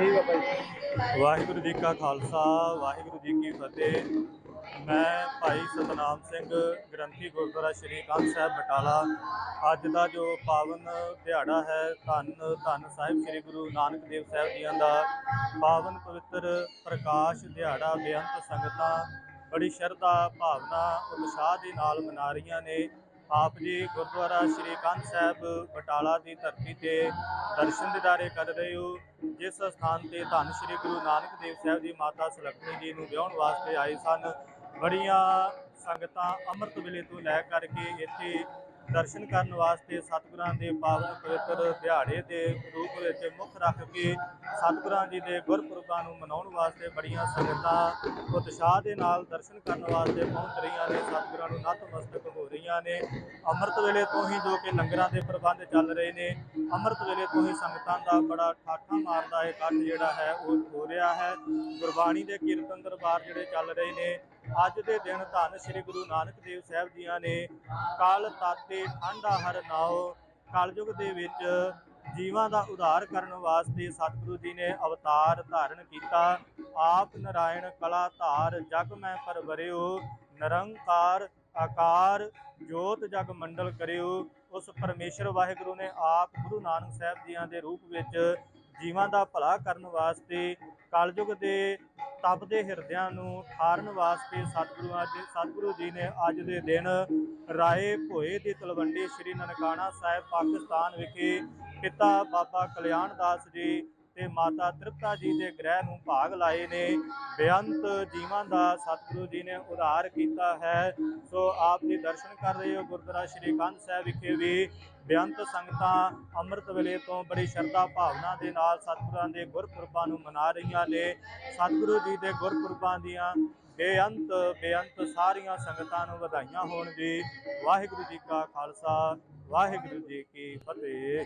ਜੀ ਬਾਬਾ ਜੀ ਵਾਹਿਗੁਰੂ ਜੀ ਕਾ ਖਾਲਸਾ, ਵਾਹਿਗੁਰੂ ਜੀ ਕੀ ਫਤਿਹ। ਮੈਂ ਭਾਈ ਸਤਨਾਮ ਸਿੰਘ ਗ੍ਰੰਥੀ ਗੁਰਦੁਆਰਾ ਸ਼੍ਰੀ ਕੰਧ ਸਾਹਿਬ ਬਟਾਲਾ। ਅੱਜ ਦਾ ਜੋ ਪਾਵਨ ਦਿਹਾੜਾ ਹੈ, ਧੰਨ ਧੰਨ ਸਾਹਿਬ ਸ੍ਰੀ ਗੁਰੂ ਨਾਨਕ ਦੇਵ ਸਾਹਿਬ ਜੀਆਂ ਦਾ। ਪਾਵਨ ਪਵਿੱਤਰ ਪ੍ਰਕਾਸ਼ ਦਿਹਾੜਾ, ਬੇਅੰਤ ਸੰਗਤਾਂ, ਬੜੀ ਸ਼ਰਧਾ, ਭਾਵਨਾ, ਉਤਸ਼ਾਹ ਦੇ ਨਾਲ ਮਨਾ ਰਹੀਆਂ ਨੇ। ਆਪ ਜੀ ਗੁਰਦੁਆਰਾ ਸ਼੍ਰੀ ਕੰਧ ਸਾਹਿਬ ਬਟਾਲਾ ਦੀ ਧਰਤੀ ਤੇ ਦਰਸ਼ਨ ਦਿਦਾਰੇ ਕਰ ਰਹੇ ਹੋ। ਜਿਸ ਸਥਾਨ ਤੇ ਧੰਨ ਸ਼੍ਰੀ ਗੁਰੂ ਨਾਨਕ ਦੇਵ ਸਾਹਿਬ ਜੀ ਮਾਤਾ ਸੁਲੱਖਣੀ ਜੀ ਨੂੰ ਵਿਆਹਣ ਵਾਸਤੇ ਆਏ ਸਨ, ਬੜੀਆਂ ਸੰਗਤਾਂ ਅੰਮ੍ਰਿਤ ਵੇਲੇ ਤੋਂ ਲੈ ਕਰਕੇ ਇੱਥੇ ਦਰਸ਼ਨ ਕਰਨ ਵਾਸਤੇ ਸਤਿਗੁਰਾਂ ਦੇ ਪਾਵਨ ਪਵਿੱਤਰ ਦਿਹਾੜੇ ਦੇ ਰੂਪ ਵਿੱਚ ਮੁੱਖ ਰੱਖ ਕੇ ਸਤਿਗੁਰਾਂ ਜੀ ਦੇ ਗੁਰਪੁਰਬਾਂ ਨੂੰ ਮਨਾਉਣ ਵਾਸਤੇ ਬੜੀਆਂ ਸੰਗਤਾਂ ਉਤਸ਼ਾਹ ਦੇ ਨਾਲ ਦਰਸ਼ਨ ਕਰਨ ਵਾਸਤੇ ਪਹੁੰਚ ਰਹੀਆਂ ਨੇ, ਸਤਿਗੁਰਾਂ ਨੂੰ ਨਤਮਸਤਕ ਹੋ ਰਹੀਆਂ ਨੇ। ਅੰਮ੍ਰਿਤ ਵੇਲੇ ਤੋਂ ਹੀ ਜੋ ਕਿ ਲੰਗਰਾਂ ਦੇ ਪ੍ਰਬੰਧ ਚੱਲ ਰਹੇ ਨੇ, ਅੰਮ੍ਰਿਤ ਵੇਲੇ ਤੋਂ ਹੀ ਸੰਗਤਾਂ ਦਾ ਬੜਾ ਠਾਠਾ ਮਾਰਦਾ ਇਕੱਠ ਜਿਹੜਾ ਹੈ, ਉਹ ਹੋ ਰਿਹਾ ਹੈ। ਗੁਰਬਾਣੀ ਦੇ ਕੀਰਤਨ ਦਰਬਾਰ ਜਿਹੜੇ ਚੱਲ ਰਹੇ ਨੇ ਅੱਜ ਦੇ ਦਿਨ ਧੰਨ ਸ੍ਰੀ ਗੁਰੂ ਨਾਨਕ ਦੇਵ ਸਾਹਿਬ ਜੀਆਂ ਨੇ ਕਾਲ ਤਾਤੇ ਠੰਡਾ ਹਰ ਨਾਉ ਕਲਯੁਗ ਦੇ ਵਿੱਚ ਜੀਵਾਂ ਦਾ ਉਧਾਰ ਕਰਨ ਵਾਸਤੇ ਸਤਿਗੁਰੂ ਜੀ ਨੇ ਅਵਤਾਰ ਧਾਰਨ ਕੀਤਾ। ਆਪ ਨਰਾਇਣ ਕਲਾ ਧਾਰ, ਜਗ ਮੈਂ ਪਰਵਰਿਓ ਨਿਰੰਕਾਰ ਆਕਾਰ ਜੋਤ ਜਗ ਮੰਡਲ ਕਰਿਓ। ਉਸ ਪਰਮੇਸ਼ਰ ਵਾਹਿਗੁਰੂ ਨੇ ਆਪ ਗੁਰੂ ਨਾਨਕ ਸਾਹਿਬ ਜੀਆਂ ਦੇ ਰੂਪ ਵਿੱਚ ਜੀਵਾਂ ਦਾ ਭਲਾ ਕਰਨ ਵਾਸਤੇ ਕਲਯੁਗ ਦੇ ਤਪਦੇ ਹਿਰਦਿਆਂ ਨੂੰ ਠਾਰਨ ਵਾਸਤੇ ਸਤਿਗੁਰੂ ਅੱਜ ਸਤਿਗੁਰੂ ਜੀ ਨੇ ਅੱਜ ਦੇ ਦਿਨ ਰਾਏ ਭੋਏ ਦੀ ਤਲਵੰਡੀ ਸ੍ਰੀ ਨਨਕਾਣਾ ਸਾਹਿਬ ਪਾਕਿਸਤਾਨ ਵਿਖੇ ਪਿਤਾ ਬਾਬਾ ਕਲਿਆਣ ਦਾਸ ਜੀ ਤੇ ਮਾਤਾ ਤ੍ਰਿਪਤਾ ਜੀ ਦੇ ਗ੍ਰਹਿ ਨੂੰ ਭਾਗ ਲਾਏ ਨੇ। ਬੇਅੰਤ ਜੀਵਾਂ ਦਾ ਸਤਿਗੁਰੂ ਜੀ ਨੇ ਉਧਾਰ ਕੀਤਾ ਹੈ। ਸੋ ਆਪ ਜੀ ਦਰਸ਼ਨ ਕਰ ਰਹੇ ਹੋ ਗੁਰਦੁਆਰਾ ਸ਼੍ਰੀ ਕੰਧ ਸਾਹਿਬ ਵਿਖੇ ਵੀ। ਬੇਅੰਤ ਸੰਗਤਾਂ ਅੰਮ੍ਰਿਤ ਵੇਲੇ ਤੋਂ ਬੜੀ ਸ਼ਰਧਾ ਭਾਵਨਾ ਦੇ ਨਾਲ ਸਤਿਗੁਰਾਂ ਦੇ ਗੁਰਪੁਰਬਾਂ ਨੂੰ ਮਨਾ ਰਹੀਆਂ ਨੇ। ਸਤਿਗੁਰੂ ਜੀ ਦੇ ਗੁਰਪੁਰਬਾਂ ਦੀਆਂ ਬੇਅੰਤ ਬੇਅੰਤ ਸਾਰੀਆਂ ਸੰਗਤਾਂ ਨੂੰ ਵਧਾਈਆਂ ਹੋਣ ਜੀ। ਵਾਹਿਗੁਰੂ ਜੀ ਕਾ ਖਾਲਸਾ, ਵਾਹਿਗੁਰੂ ਜੀ ਕੀ ਫਤਿਹ।